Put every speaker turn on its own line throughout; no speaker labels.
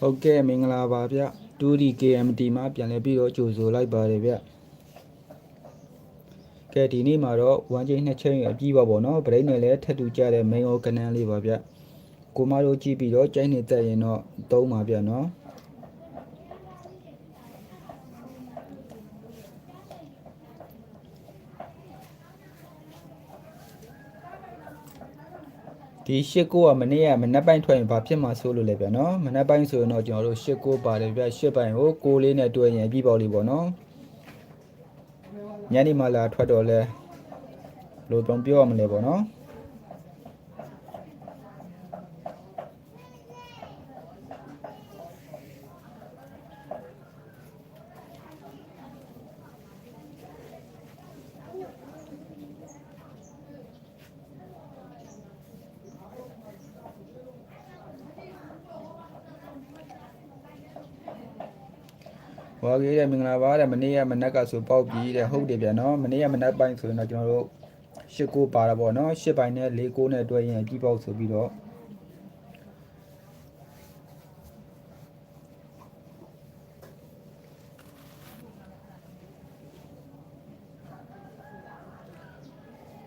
ဟုတ်ကဲ့မင်္ဂလာပါဗျ 2D KMT မှာပြန်လည်ပြီးတော့ကြိုဆိုလိုက်ပါတယ်ဗျကဲဒီနေ့မှာတော့1ချိန်2ချိန်အပြီးပါပေါ့နော်ဗရိတ်နဲ့လည်းထပ်တူကြတဲ့ main ရောကနန်းလေးပါဗျကိုမတို့ကြည့်ပြီးတော့ကြိုက်နေတက်ရင်တော့သုံးပါဗျနော် ဒီရှစ်ကိုကမနေ့ကမနက်ပိုင်းထွက်ရင်ဘာဖြစ်မှာဆိုလို့လဲဗျနော်မနက်ပိုင်းဆိုရင်တော့ကျွန်တော်တို့ရှစ်ကိုပါတယ်ဗျရှစ်ပိုင်းကိုကိုလေးနဲ့တွေ့ရင်ပြီးပေါ့လေးပေါ့နော်ညနေမှလာထွက်တော့လဲလို့တော့ပြောရမလဲပေါ့နော် ဟောကြီးတဲ့မင်္ဂလာပါတဲ့မနေ့ကမနက်ကဆိုပေါက်ပြီးတဲ့ဟုတ်တယ်ဗျနော်မနေ့ကမနက်ပိုင်းဆိုရင်တော့ကျွန်တော်တို့ရှစ်ကိုပါတာပေါ့နော်ရှစ်ပိုင်းနဲ့လေးကိုနဲ့တွေ့ရင်ပြီးပေါက်ဆိုပြီးတော့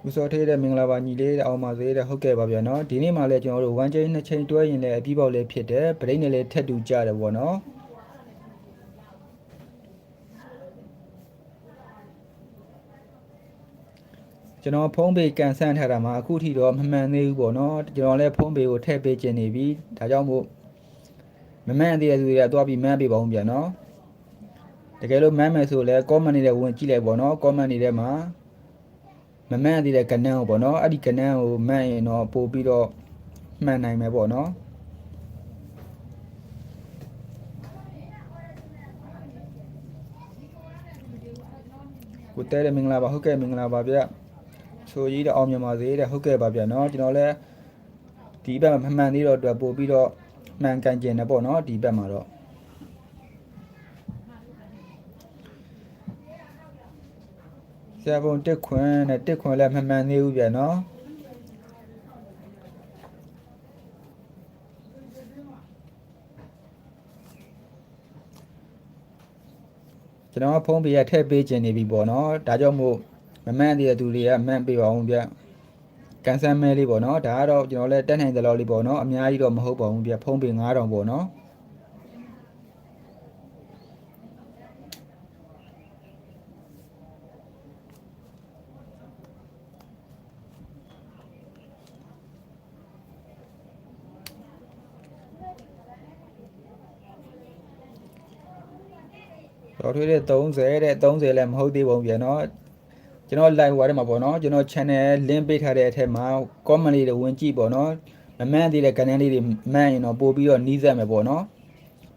ဦးစောထေးတဲ့မင်္ဂလာပါညီလေးတဲ့အောင်ပါသေးတဲ့ဟုတ်ကဲ့ပါဗျာနော်ဒီနေ့မှလည်းကျွန်တော်တို့1ချိန်2ချိန်တွဲရင်လည်းအပြီးပေါက်လေးဖြစ်တယ်ဗရိတ်နဲ့လည်းထက်တူကြတယ်ပေါ့နော် ကျွန်တော်ဖုံးပေကန်ဆန်းထားတာမှာအခုထိတော့မမှန်သေးဘူးပေါ့နော်ကျွန်တော်လည်းဖုံးပေကိုထည့်ပေးခြင်းနေပြီဒါကြောင့်မို့မမှန်သေးတဲ့သူတွေကသွားပြီးမှန်းပေးပါဦးဗျာနော်တကယ်လို့မှန်းမယ်ဆိုလည်း comment နေတဲ့ဝင်ကြည့်လိုက်ပေါ့နော် comment နေတဲ့မှာမမှန်သေးတဲ့ကဏ္ဍကိုပေါ့နော်အဲ့ဒီကဏ္ဍကိုမှန်ရင်တော့ပို့ပြီးတော့မှန်နိုင်မယ်ပေါ့နော်ကိုတဲတဲ့မင်္ဂလာပါဟုတ်ကဲ့မင်္ဂလာပါဗျ ချိုကြီးတဲ့အောင်မြင်ပါစေတဲ့ဟုတ်ကဲ့ပါဗျနော်ကျွန်တော်လည်းဒီဘက်မှာမမှန်သေးတော့အတွက်ပို့ပြီးတော့မှန်ကန်ကျင်တယ်ပေါ့နော်ဒီဘက်မှာတော့ဆရာပုံတက်ခွန်းနဲ့တက်ခွန်းလည်းမမှန်သေးဘူးဗျနော်ကျွန်တော်ကဖုန်းပေးရထည့်ပေးခြင်းနေပြီပေါ့နော်ဒါကြောင့်မို့ မမှန်သေးတဲ့သူတွေကမှန်ပေးပါအောင်ဗျကန်ဆယ်မဲလေးပေါ့နော်ဒါကတော့ကျွန်တော်လည်းတက်နိုင်တဲ့လောက်လေးပေါ့နော်အများကြီးတော့မဟုတ်ပါဘူးဗျဖုန်းပေး9000ပေါ့နော်တော်ထွေးတဲ့30တဲ့30လည်းမဟုတ်သေးပါဘူးပြန်နော် ကျွန်တော် live ဟိုထဲမှာပေါ့နော်ကျွန်တော် channel link ပေးထားတဲ့အထက်မှာ comment လေးတွေဝင်ကြည့်ပေါ့နော်မမှန်သေးတဲ့ channel လေးတွေမှန်ရင်တော့ပို့ပြီးတော့နှီးစက်မယ်ပေါ့နော်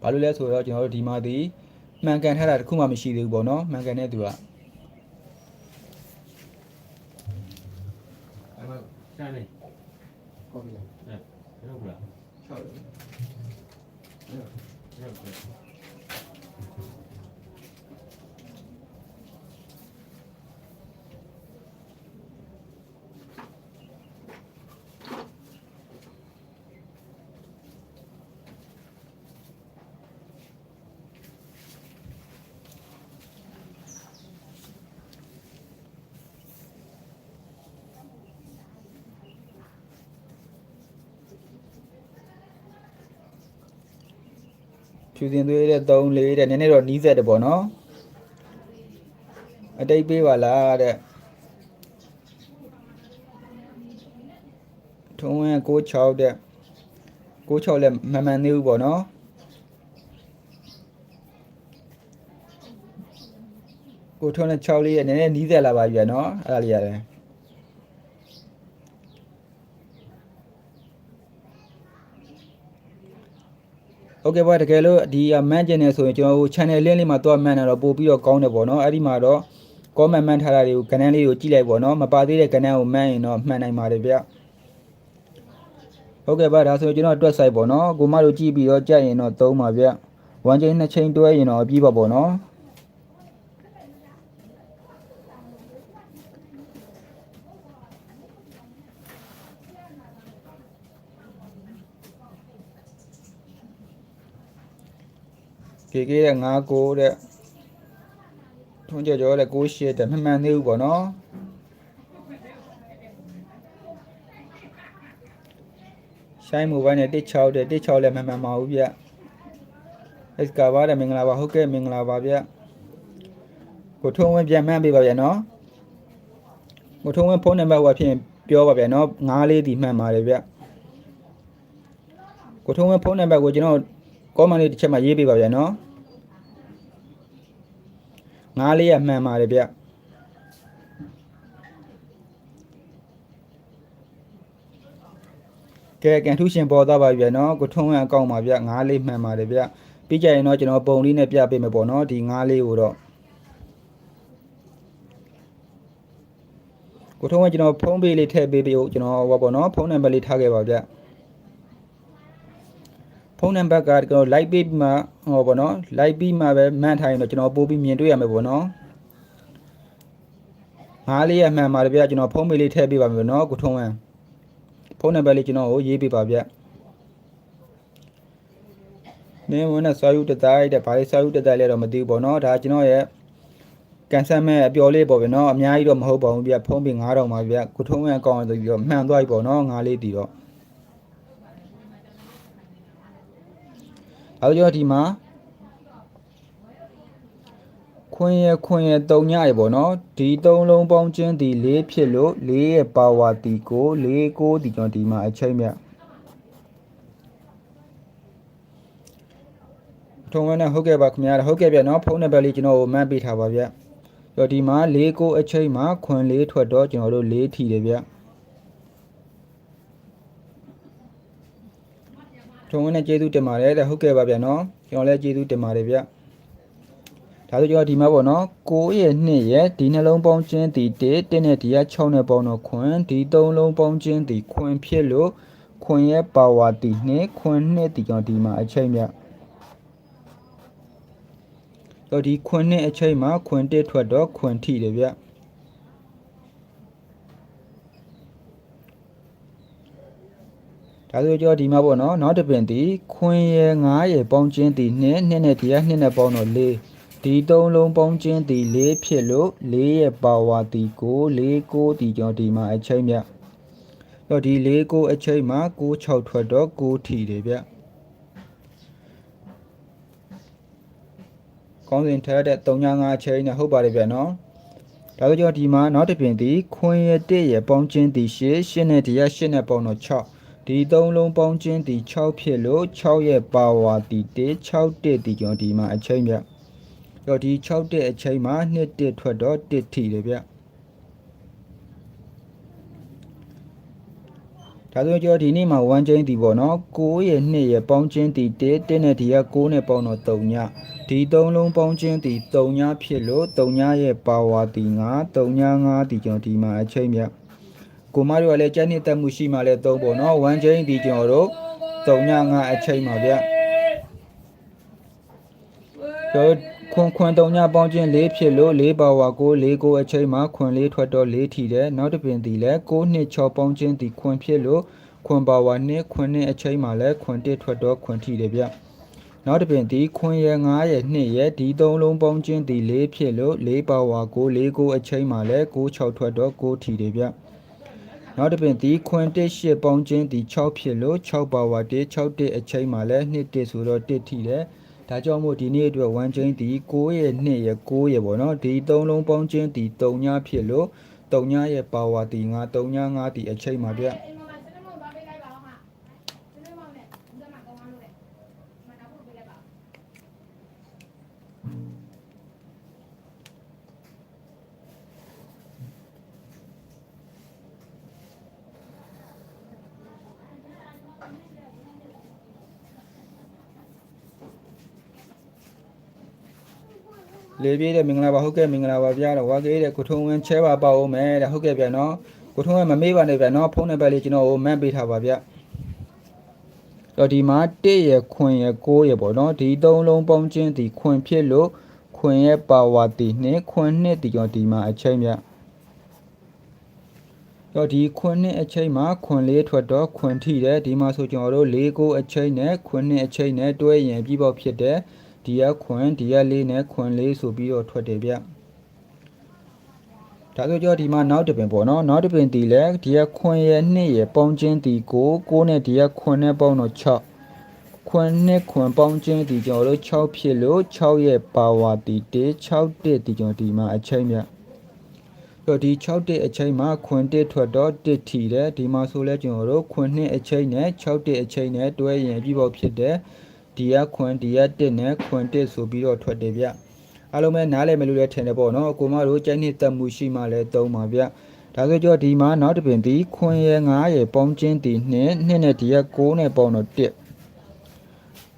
ဘာလို့လဲဆိုတော့ကျွန်တော်တို့ဒီမှာဒီမှန်ကန်ထားတာတစ်ခုမှမရှိသေးဘူးပေါ့နော်မှန်ကန်တဲ့သူက
အဲ့မှာရှာနေ
ဟုတ်ပြီလား
အဲဟုတ်ဘူးလား
6တယ်
ဟု
ဖြူစင်သွေးတဲ့3 4တဲ့နည်းနည်းတော့နှီးစက်တယ်ပေါ့နော်အတိတ်ပေးပါလားတဲ့ထုံးဝင်66တဲ့66လည်းမမှန်သေးဘူးပေါ့နော်ကိုထုံးတဲ့6လေးရဲ့နည်းနည်းနီးစက်လာပါပြီနော်အဲ့ဒါလေးရတယ် โอเคပါတကယ်လို့ဒီမန်ကျင်နေဆိုရင်ကျွန်တော်တို့ channel link လေးမှာတော့မှန်တယ်တော့ပို့ပြီးတော့ကောင်းတယ်ပေါ့နော်အဲ့ဒီမှာတော့ comment မှန်ထားတာတွေကိုကဏ္ဍလေးကိုကြည့်လိုက်ပေါ့နော်မပါသေးတဲ့ကဏ္ဍကိုမှန်ရင်တော့မှန်နိုင်ပါတယ်ဗျဟုတ်ကဲ့ပါဒါဆိုရင်ကျွန်တော်တွက်ဆိုင်ပေါ့နော်ကိုမတို့ကြည့်ပြီးတော့ကြက်ရင်တော့သုံးပါဗျ1ချိန်2ချိန်တွဲရင်တော့အပြီးပါပေါ့နော် ကေကေတဲ့9 9တဲ့ထုံးကြကြောတဲ့6 8တဲ့မှန်မှန်သေးဘူးပေါ့နော်ရှိုင်းမိုဘိုင်းနဲ့16တဲ့16လည်းမှန်မှန်မဟုတ်ဗျအစ်ကာပါတဲ့မင်္ဂလာပါဟုတ်ကဲ့မင်္ဂလာပါဗျကိုထုံးဝင်းပြန်မှန်းပေးပါဗျနော်ကိုထုံးဝင်းဖုန်းနံပါတ်ဟိုဖြစ်ရင်ပြောပါဗျနော်9လေးဒီမှန်ပါတယ်ဗျကိုထုံးဝင်းဖုန်းနံပါတ်ကိုကျွန်တော် comment လေးတစ်ချက်မှရေးပေးပါဗျာနော် ငါးလေးရမှန်ပါတယ်ဗျကဲကန်ထူးရှင်ပေါ်သွားပါပြီဗျာနော်ကိုထုံးဝင်းအကောင့်ပါဗျငါးလေးမှန်ပါတယ်ဗျပြီးကြရင်တော့ကျွန်တော်ပုံလေးနဲ့ပြပေးမယ်ပေါ့နော်ဒီငါးလေးကိုတော့ကိုထုံးဝင်းကျွန်တော်ဖုန်းပေးလေးထည့်ပေးပေးဦးကျွန်တော်ဟောပေါ့နော်ဖုန်းနံပါတ်လေးထားခဲ့ပါဗျဖု န်းနံပါတ်ကကျွန်တော် like ပေးပြီးမှဟောပေါ့နော် like ပြီးမှပဲမှန်းထားရင်တော့ကျွန်တော်ပို့ပြီးမြင်တွေ့ရမယ်ပေါ့နော်ငါးလေးရမှန်ပါတယ်ဗျကျွန်တော်ဖုန်းပေးလေးထည့်ပေးပါမယ်နော်ကိုထုံးဝင်းဖုန်းနံပါတ်လေးကျွန်တော်ကိုရေးပေးပါဗျနေမနဲ့စာယူတတိုင်းတဲ့ဘာလေးစာယူတတိုင်းလဲတော့မသိဘူးပေါ့နော်ဒါကျွန်တော်ရဲ့ကန်ဆယ်မဲ့အပျော်လေးပေါ့ဗျနော်အများကြီးတော့မဟုတ်ပါဘူးဗျဖုန်းပေး9000ပါဗျကိုထုံးဝင်းအကောင့်ဆိုပြီးတော့မှန်သွားပြီပေါ့နော်ငါးလေးတီတော့ အဲ့တော့ဒီမှာခွင်ရခွင်ရတုံညရပေါ့နော်ဒီသုံးလုံးပေါင်းချင်းဒီ၄ဖြစ်လို့၄ရဲ့ပါဝါတီကို၄ကိုဒီကျွန်တော်ဒီမှာအချိန်မြတ်ထုံးဝဲနဲ့ဟုတ်ကဲ့ပါခင်ဗျာဟုတ်ကဲ့ဗျနော်ဖုန်းနံပါတ်လေးကျွန်တော်ကိုမှတ်ပေးထားပါဗျတော့ဒီမှာ၄ကိုအချိန်မှာခွင်၄ထွက်တော့ကျွန်တော်တို့၄ထီတယ်ဗျ ထုံးဝဲနဲ့ကျေးဇူးတင်ပါတယ်တဲ့ဟုတ်ကဲ့ပါဗျနော်ကျွန်တော်လည်းကျေးဇူးတင်ပါတယ်ဗျဒါဆိုကျွန်တော်ဒီမှာပေါ့နော်9ရဲ့2ရဲ့ဒီနှလုံးပေါင်းချင်းဒီ1 1နဲ့ဒီက6နဲ့ပေါင်းတော့ခွင်ဒီ3လုံးပေါင်းချင်းဒီခွင်ဖြစ်လို့ခွင်ရဲ့ပါဝါတီ2ခွင်2ဒီကျွန်တော်ဒီမှာအချိန်မြတ်တော့ဒီခွင်2အချိန်မှာခွင်1ထွက်တော့ခွင်ထိတယ်ဗျ ဒါဆိုကျွန်တော်ဒီမှာပေါ့နော်နောက်တစ်ပင်ဒီခွင်ရယ်9ရယ်ပေါင်းချင်းဒီ2 2နဲ့ဒီက2နဲ့ပေါင်းတော့4ဒီသုံးလုံးပေါင်းချင်းဒီ4ဖြစ်လို့4ရဲ့ပါဝါဒီကို4 9ဒီကျွန်တော်ဒီမှာအချိန်မြတော့ဒီ4 9အချိန်မှာ9 6ထွက်တော့9ထီတယ်ဗျကောင်းစဉ်ထားတဲ့395အချိန်နဲ့ဟုတ်ပါတယ်ဗျနော်ဒါဆိုကျွန်တော်ဒီမှာနောက်တစ်ပင်ဒီခွင်ရ1ရယ်ပေါင်းချင်းဒီ8 8နဲ့ဒီက8နဲ့ပေါင်းတော့6 ဒီသုံးလုံးပေါင်းချင်းဒီ6ဖြစ်လို့6ရဲ့ပါဝါဒီ1 6တက်ဒီကျွန်တော်ဒီမှာအချိန်ပြတော့ဒီ6တက်အချိန်မှာ2တက်ထွက်တော့1ထီတယ်ဗျဒါဆိုကျွန်တော်ဒီနေ့မှာ1ချင်းဒီပေါ့နော်6ရဲ့2ရဲ့ပေါင်းချင်းဒီ1 1နဲ့ဒီက6နဲ့ပေါင်းတော့3ညဒီသုံးလုံးပေါင်းချင်းဒီ3ညဖြစ်လို့3ညရဲ့ပါဝါဒီ9 3ည9ဒီကျွန်တော်ဒီမှာအချိန်ပြ ကိုမတို့ကလည်းကြက်နှစ်တက်မှုရှိမှလည်းသုံးပေါ့နော်1ချင်းဒီကျွန်တော်တို့3ည9အချိန်ပါဗျတို့ခွန်ခွန်3ညပေါင်းချင်း4ဖြစ်လို့4ပါဝါကို4ကိုအချိန်မှာခွန်4ထွက်တော့4ထီတယ်နောက်တစ်ပင်ဒီလဲ6နှစ်6ပေါင်းချင်းဒီခွန်ဖြစ်လို့ခွန်ပါဝါ2ခွန်2အချိန်မှာလဲခွန်1ထွက်တော့ခွန်ထီတယ်ဗျနောက်တစ်ပင်ဒီခွန်ရယ်9ရယ်2ရယ်ဒီ3လုံးပေါင်းချင်းဒီ4ဖြစ်လို့4ပါဝါကို4ကိုအချိန်မှာလဲ6 6ထွက်တော့6ထီတယ်ဗျ နောက်တစ်ပင်ဒီခွန်1 8ပေါင်းချင်းဒီ6ဖြစ်လို့6ပါဝါ1 6တက်အချိန်မှာလဲ2တက်ဆိုတော့1ထီတယ်ဒါကြောင့်မို့ဒီနေ့အတွက်1ချင်းဒီ9ရဲ့2ရဲ့9ရဲ့ပေါ့နော်ဒီ3လုံးပေါင်းချင်းဒီ3ညဖြစ်လို့3ညရဲ့ပါဝါဒီ9 3ည9ဒီအချိန်မှာဗျ လေပြေးတဲ့မင်္ဂလာပါဟုတ်ကဲ့မင်္ဂလာပါဗျာတော့ဝါကေးတဲ့ကိုထုံးဝင်းချဲပါပါဦးမယ်တဲ့ဟုတ်ကဲ့ဗျာနော်ကိုထုံးဝင်းမမေးပါနဲ့ဗျာနော်ဖုန်းနံပါတ်လေးကျွန်တော်ကိုမှတ်ပေးထားပါဗျာတော့ဒီမှာ1ရယ်ခွင်ရယ်6ရယ်ပေါ့နော်ဒီသုံးလုံးပေါင်းချင်းဒီခွင်ဖြစ်လို့ခွင်ရဲ့ပါဝါတီနှစ်ခွင်နှစ်ဒီကျွန်တော်ဒီမှာအချိန်ဗျာတော့ဒီခွင်နှစ်အချိန်မှာခွင်လေးထွက်တော့ခွင်ထိတယ်ဒီမှာဆိုကျွန်တော်တို့၄ကိုအချိန်နဲ့ခွင်နှစ်အချိန်နဲ့တွဲရင်ပြီးပေါက်ဖြစ်တယ် ဒီကခွန်ဒီကလေးနဲ့ခွန်လေးဆိုပြီးတော့ထွက်တယ်ဗျဒါဆိုကြောဒီမှာနောက်တစ်ပင်ပေါ့နော်နောက်တစ်ပင်တီလဲဒီကခွန်ရဲ့နှစ်ရဲ့ပေါင်းချင်းတီကိုကိုနဲ့ဒီကခွန်နဲ့ပေါင်းတော့6ခွန်နဲ့ခွန်ပေါင်းချင်းတီကျွန်တော်တို့6ဖြစ်လို့6ရဲ့ပါဝါတီ1 6တစ်တီကျွန်တော်ဒီမှာအချိန်မြတော့ဒီ6တစ်အချိန်မှာခွန်တစ်ထွက်တော့တစ်ထီတယ်ဒီမှာဆိုလဲကျွန်တော်တို့ခွန်နှစ်အချိန်နဲ့6တစ်အချိန်နဲ့တွဲရင်ပြီးပေါက်ဖြစ်တယ် ဒီကခွန်ဒီက1နဲ့ခွန်1ဆိုပြီးတော့ထွက်တယ်ဗျအားလုံးပဲနားလည်မယ်လို့လည်းထင်တယ်ပေါ့နော်ကိုမတို့ကြိုက်နှစ်တက်မှုရှိမှလည်းသုံးပါဗျဒါဆိုကြောဒီမှာနောက်တစ်ပင်ဒီခွန်ရဲ့9ရဲ့ပေါင်းချင်းဒီ2 2နဲ့ဒီက6နဲ့ပေါင်းတော့1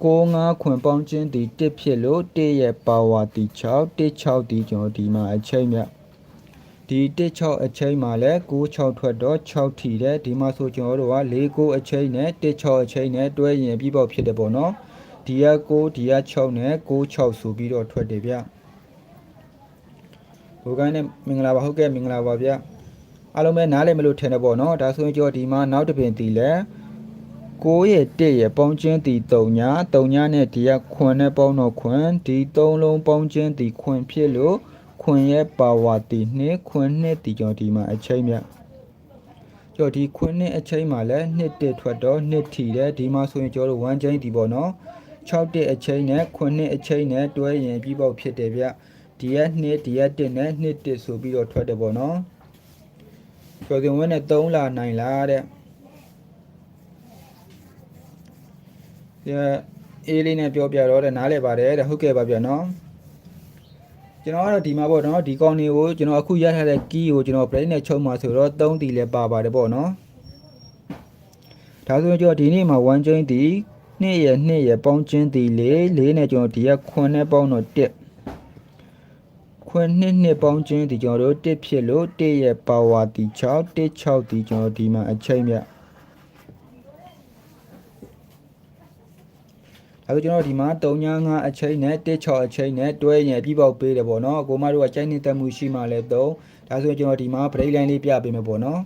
6 5ခွန်ပေါင်းချင်းဒီ1ဖြစ်လို့1ရဲ့ပါဝါဒီ6 1 6ဒီကျွန်တော်ဒီမှာအချိန်မြဒီ1 6အချိန်မှာလဲ9 6ထွက်တော့6ထီတယ်ဒီမှာဆိုကျွန်တော်တို့က4 9အချိန်နဲ့1 6အချိန်နဲ့တွဲရင်ပြီးပေါက်ဖြစ်တယ်ပေါ့နော် ဒီက9ဒီက6နဲ့6 6ဆိုပြီးတော့ထွက်တယ်ဗျဘိုကိုင်းနဲ့မင်္ဂလာပါဟုတ်ကဲ့မင်္ဂလာပါဗျအားလုံးပဲနားလည်မလို့ထင်တယ်ပေါ့နော်ဒါဆိုရင်ကြောဒီမှာနောက်တစ်ပင်တီလဲ9ရဲ့1ရဲ့ပေါင်းချင်းတီ3ညာ3ညာနဲ့ဒီကခွန်နဲ့ပေါင်းတော့ခွန်ဒီ3လုံးပေါင်းချင်းတီခွန်ဖြစ်လို့ခွန်ရဲ့ပါဝါတီ2ခွန်2တီကြောဒီမှာအချိန်မြကြောဒီခွန်နဲ့အချိန်မှာလဲ2တစ်ထွက်တော့2ထီတယ်ဒီမှာဆိုရင်ကျော်တို့1ချင်းတီပေါ့နော် 6တက်အချိန်နဲ့9အချိန်နဲ့တွဲရင်ပြီးပေါက်ဖြစ်တယ်ဗျဒီရက်2ဒီရက်1နဲ့2တက်ဆိုပြီးတော့ထွက်တယ်ပေါ့နော်ကျော်စင်ဝင်းနဲ့3လာနိုင်လားတဲ့ဒီအေးလေးနဲ့ပြောပြတော့တဲ့နားလဲပါတယ်တဲ့ဟုတ်ကဲ့ပါဗျနော်ကျွန်တော်ကတော့ဒီမှာပေါ့နော်ဒီကောင်းလေးကိုကျွန်တော်အခုရထားတဲ့ကီးကိုကျွန်တော် brain နဲ့ချုပ်မှာဆိုတော့3တီလည်းပါပါတယ်ပေါ့နော်ဒါဆိုရင်ကျွန်တော်ဒီနေ့မှာ1 chain တီ 2ရ2ရပေါင်းချင်းတီ4 4နဲ့ကျွန်တော်ဒီက9နဲ့ပေါင်းတော့1ခွန်းနှစ်နှစ်ပေါင်းချင်းဒီကျွန်တော်တို့1ဖြစ်လို့1ရဲ့ပါဝါတီ6 1 6ဒီကျွန်တော်ဒီမှာအချိန်မြတ်အခုကျွန်တော်ဒီမှာ395အချိန်နဲ့16အချိန်နဲ့တွဲရင်ပြီးပေါက်ပေးတယ်ပေါ့နော်ကိုမတို့ကကြိုက်နေတက်မှုရှိမှလဲ3ဒါဆိုရင်ကျွန်တော်ဒီမှာ break line လေးပြပေးမယ်ပေါ့နော်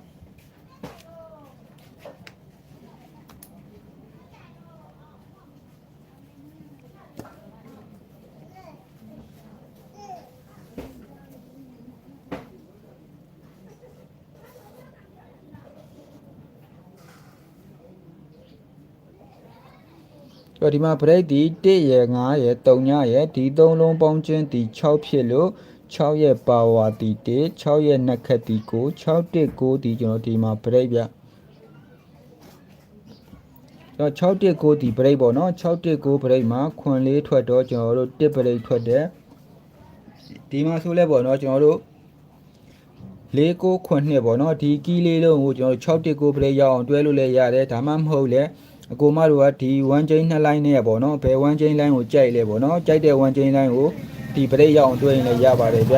တော့ဒီမှာ break ဒီ1ရယ်5ရယ်3ညရယ်ဒီ3လုံးပေါင်းချင်းဒီ6ဖြစ်လို့6ရဲ့ power ဒီ1 6ရဲ့နှက်ခတ်ဒီ9 6 1 9ဒီကျွန်တော်ဒီမှာ break ဗျတော့6 1 9ဒီ break ပေါ့နော်6 1 9 break မှာခွန်လေးထွက်တော့ကျွန်တော်တို့1 break ထွက်တယ်ဒီမှာဆိုလဲပေါ့နော်ကျွန်တော်တို့လေးကိုခွန်နှစ်ပေါ့နော်ဒီကီးလေးလုံးကိုကျွန်တော်6 1 9 break ရအောင်တွဲလို့လည်းရတယ်ဒါမှမဟုတ်လဲ အကိုမတို့ကဒီ1 chain နှစ် line နဲ့ပေါ့နော်ဘယ်1 chain line ကိုကြိုက်လဲပေါ့နော်ကြိုက်တဲ့1 chain line ကိုဒီပရိတ်ရအောင်တွဲရင်လည်းရပါတယ်ဗျ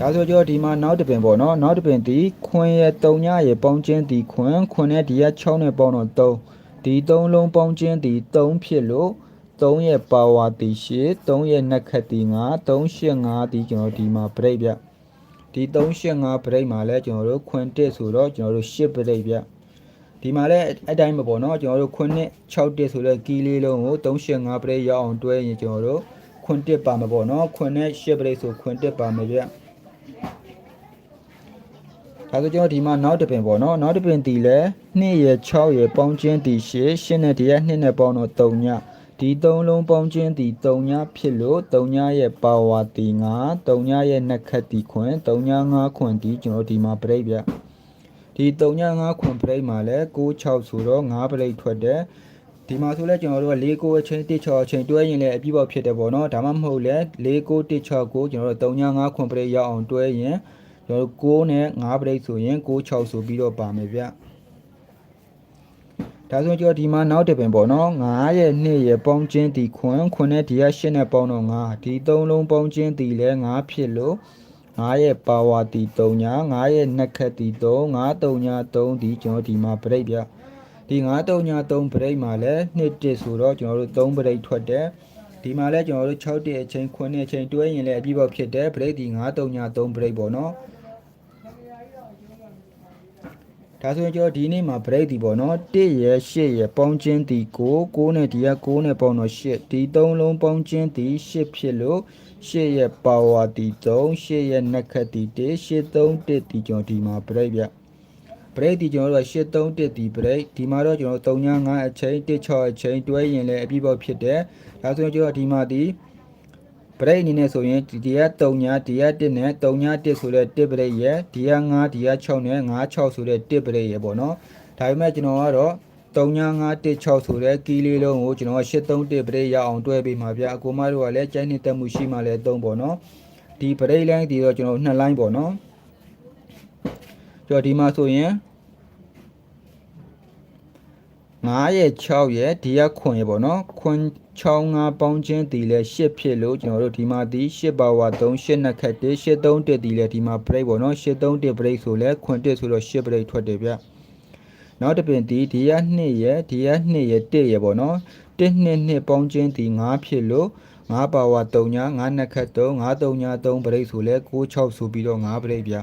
ဒါဆိုကြောဒီမှာနောက်တစ်ပင်ပေါ့နော်နောက်တစ်ပင်ဒီခွင်ရဲ့3ညရဲ့ပေါင်းချင်းဒီခွင်ခွင်နဲ့ဒီက6နဲ့ပေါင်းတော့3ဒီ3လုံးပေါင်းချင်းဒီ3ဖြစ်လို့3ရဲ့ပါဝါတီ8 3ရဲ့နှက်ခတ်တီ9 385ဒီကျွန်တော်ဒီမှာပရိတ်ဗျဒီ385ပရိတ်မှာလဲကျွန်တော်တို့ခွင်1ဆိုတော့ကျွန်တော်တို့10ပရိတ်ဗျ ဒီမှာလည်းအတိုင်းပဲပေါ့နော်ကျွန်တော်တို့ခွန်းနဲ့6တက်ဆိုတော့ကီလေးလုံးကို385ပရိတ်ရအောင်တွဲရင်ကျွန်တော်တို့ခွန်းတက်ပါမှာပေါ့နော်ခွန်းနဲ့10ပရိတ်ဆိုခွန်းတက်ပါမှာဗျဒါဆိုကျွန်တော်ဒီမှာနောက်တစ်ပင်ပေါ့နော်နောက်တစ်ပင်တီလဲ2ရယ်6ရယ်ပေါင်းချင်းတီ10 10နဲ့ဒီက2နဲ့ပေါင်းတော့3ညဒီ3လုံးပေါင်းချင်းတီ3ညဖြစ်လို့3ညရဲ့ပါဝါတီ9 3ညရဲ့နှက်ခတ်တီခွန်း3ည5ခွန်းတီကျွန်တော်ဒီမှာပရိတ်ဗျ ဒီ3.5ခွန်ပရိတ်မှာလဲ6.6ဆိုတော့5ပရိတ်ထွက်တယ်ဒီမှာဆိုလဲကျွန်တော်တို့က4 9အချိန်1.6အချိန်တွဲရင်လည်းအပြည့်ပေါက်ဖြစ်တယ်ပေါ့နော်ဒါမှမဟုတ်လဲ4 9 1.6ကိုကျွန်တော်တို့3.5ခွန်ပရိတ်ရအောင်တွဲရင်ကျွန်တော်တို့6နဲ့5ပရိတ်ဆိုရင်6.6ဆိုပြီးတော့ပါမယ်ဗျဒါဆိုကျွန်တော်ဒီမှာနောက်တစ်ပင်ပေါ့နော်9ရဲ့2ရဲ့ပေါင်းချင်းဒီခွန်ခွန်နဲ့ဒီက8နဲ့ပေါင်းတော့9ဒီ3လုံးပေါင်းချင်းဒီလဲ9ဖြစ်လို့ 9ရဲ့ပါဝါတီ3ညာ9ရဲ့နှက်ခတ်တီ3 9 3ညာ3ဒီကျွန်တော်ဒီမှာဗရိတ်ဗျဒီ9 3ညာ3ဗရိတ်မှာလဲ2တစ်ဆိုတော့ကျွန်တော်တို့3ဗရိတ်ထွက်တယ်ဒီမှာလဲကျွန်တော်တို့6တစ်အချိန်9အချိန်တွဲရင်လည်းအပြည့်ပေါက်ဖြစ်တယ်ဗရိတ်ဒီ9 3ညာ3ဗရိတ်ပေါ့နော်ဒါဆိုရင်ကျွန်တော်ဒီနေ့မှာ break ဒီပေါ့နော်1ရယ်8ရယ်ပေါင်းချင်းဒီ9 9နဲ့ဒီက9နဲ့ပေါင်းတော့8ဒီ3လုံးပေါင်းချင်းဒီ8ဖြစ်လို့ 8ရယ် power ဒီ3 8ရယ်နှက်ခတ်ဒီ1 8 3 1ဒီကျွန်တော်ဒီမှာ break ဗျ break ဒီကျွန်တော်တို့က8 3 1ဒီ break ဒီမှာတော့ကျွန်တော်3 5အချိန်1 6အချိန်တွဲရင်လည်းအပြည့်ပေါက်ဖြစ်တယ်ဒါဆိုရင်ကျွန်တော်ဒီမှာဒီ break အနေနဲ့ဆိုရင်ဒီဒီက3ညာဒီက1နဲ့3ညာ1ဆိုတဲ့1 break ရယ်ဒီက5ဒီက6နဲ့5 6ဆိုတဲ့1 break ရယ်ပေါ့နော်ဒါပေမဲ့ကျွန်တော်ကတော့ 3ညာ5 1 6ဆိုတဲ့ကီးလေးလုံးကိုကျွန်တော်က8 3 1 break ရအောင်တွဲပေးမှာဗျအကူမတို့ကလည်းကြိုက်နှစ်သက်မှုရှိမှလည်း3ပေါ့နော်ဒီ break line ဒီတော့ကျွန်တော်2 line ပေါ့နော်ကျွန်တော်ဒီမှာဆိုရင်9ရဲ့6ရဲ့ဒီကခွန်ရဲ့ပေါ့နော်ခွန်6 5ပေါင်းချင်းဒီလဲ8ဖြစ်လို့ကျွန်တော်တို့ဒီမှာဒီ8ပါဝါ3 8နှစ်ခတ်1 8 3 1ဒီလဲဒီမှာ break ပေါ့နော်8 3 1 break ဆိုလဲခွန်1ဆိုတော့8 break ထွက်တယ်ဗျ နောက်တစ်ပင်ဒီဒီက2ရဲ့ဒီက2ရဲ့1ရဲ့ပေါ့နော်1 2 2ပေါင်းချင်းဒီ9ဖြစ်လို့9ပါဝါ3ညာ9နှစ်ခတ်3 9 3ညာ3 break ဆိုလဲ6 6ဆိုပြီးတော့9 break ဗျ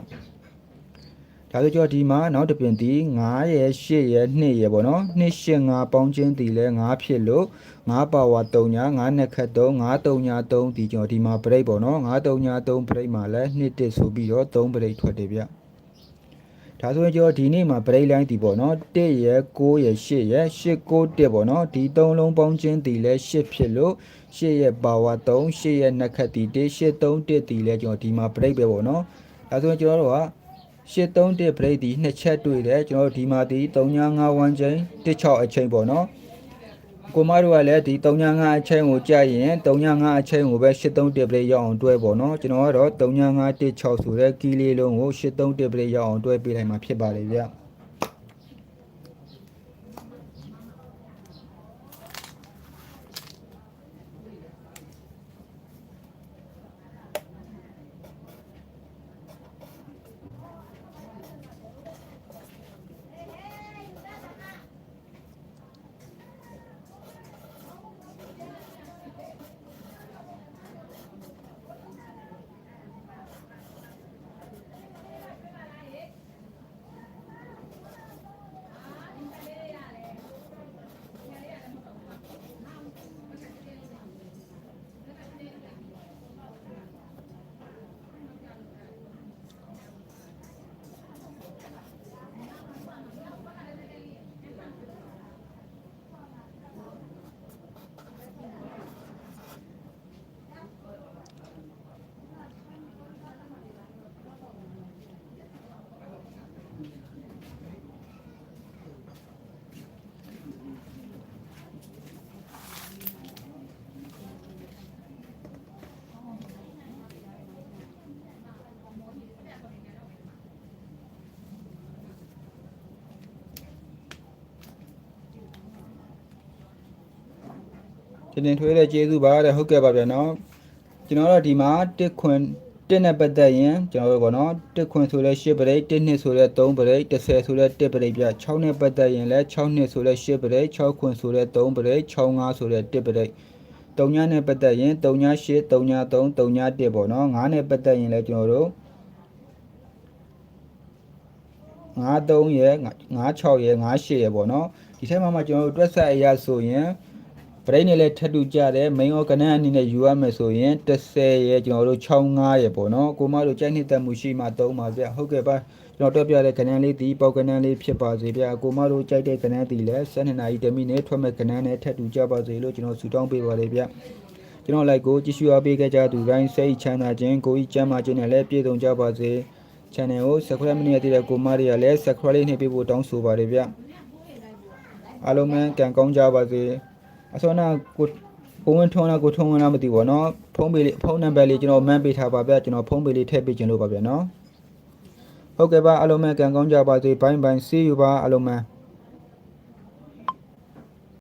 ဒါဆိုကြောဒီမှာနောက်တစ်ပင်ဒီ9ရဲ့8ရဲ့2ရဲ့ပေါ့နော်2 8 5ပေါင်းချင်းဒီလဲ9ဖြစ်လို့9ပါဝါ3ညာ9နှစ်ခတ်3 9 3ညာ3ဒီကျွန်တော်ဒီမှာ break ပေါ့နော်9 3ညာ3 break မှာလဲ2တစ်ဆိုပြီးတော့3 break ထွက်တယ်ဗျ ဒါဆိုရင်ကျွန်တော်ဒီနေ့မှာ break line ဒီပေါ့နော်1ရဲ့9ရဲ့8ရဲ့8 9 1ပေါ့နော်ဒီ3လုံးပေါင်းချင်းဒီလဲ8ဖြစ်လို့8ရဲ့ပါဝါ3 8ရဲ့နှစ်ခတ်ဒီ1 8 3 1ဒီလဲကျွန်တော်ဒီမှာ break ပဲပေါ့နော်ဒါဆိုရင်ကျွန်တော်တို့က831 break ဒီနှစ်ချက်တွေ့တယ်ကျွန်တော်တို့ဒီမှာဒီ395ချိန်16အချိန်ပေါ့နော် ကိုမတို့ကလည်းဒီ395အချိန်ကိုကြာရင်395အချိန်ကိုပဲ831 break ရောက်အောင်တွဲပေါ့နော်ကျွန်တော်ကတော့39516ဆိုတဲ့ကီးလေးလုံးကို831 break ရောက်အောင်တွဲပေးလိုက်မှာဖြစ်ပါတယ်ဗျ တင်တင်ထွေးတဲ့ကျေးဇူးပါတဲ့ဟုတ်ကဲ့ပါဗျာနော်ကျွန်တော်တို့ဒီမှာတစ်ခွင်တစ်နဲ့ပတ်သက်ရင်ကျွန်တော်တို့ပေါ့နော်တစ်ခွင်ဆိုလဲ10ပရိတ်တစ်နှစ်ဆိုလဲ3ပရိတ်30ဆိုလဲ1ပရိတ်ပြ6နဲ့ပတ်သက်ရင်လဲ6နှစ်ဆိုလဲ10ပရိတ်6ခွင်ဆိုလဲ3ပရိတ်6 5ဆိုလဲ1ပရိတ်3ညနဲ့ပတ်သက်ရင်3ည8 3ည3 3ည1ပေါ့နော်9နဲ့ပတ်သက်ရင်လဲကျွန်တော်တို့93ရယ်96ရယ်98ရယ်ပေါ့နော်ဒီထက်မှမှကျွန်တော်တို့တွက်ဆက်အရာဆိုရင် ဘရိတ်နဲ့လည်းထပ်တူကြတယ် main organ အနေနဲ့ယူရမယ်ဆိုရင်30ရဲ့ကျွန်တော်တို့65ရဲ့ပေါ့နော်ကိုမတို့ကြိုက်နှစ်သက်မှုရှိမှသုံးပါဗျဟုတ်ကဲ့ပါကျွန်တော်တွက်ပြတဲ့ကဏ္ဍလေးဒီပေါက်ကဏ္ဍလေးဖြစ်ပါစေဗျကိုမတို့ကြိုက်တဲ့ကဏ္ဍဒီလည်း12နာရီတမိနဲ့ထွက်မဲ့ကဏ္ဍနဲ့ထပ်တူကြပါစေလို့ကျွန်တော်ဆုတောင်းပေးပါလေဗျကျွန်တော်လိုက်ကိုကြည့်ရှုအားပေးခဲ့ကြသူတိုင်းစိတ်ချမ်းသာခြင်းကိုယ်ဤကျမ်းမာခြင်းနဲ့လည်းပြည့်စုံကြပါစေ channel ကို subscribe မလုပ်ရသေးတဲ့ကိုမတွေကလည်း subscribe လေးနှိပ်ပေးဖို့တောင်းဆိုပါတယ်ဗျအားလုံးပဲကံကောင်းကြပါစေ အစောနာကိုပုံဝင်ထုံးလာကိုထုံးဝင်လာမသိဘူးဗောနော်ဖုန်းပေးလေးဖုန်းနံပါတ်လေးကျွန်တော်မှန်းပေးထားပါဗျကျွန်တော်ဖုန်းပေးလေးထည့်ပေးခြင်းလို့ပါဗျနော်ဟုတ်ကဲ့ပါအားလုံးပဲကံကောင်းကြပါစေဘိုင်းဘိုင်း see you ပါအားလုံးပဲ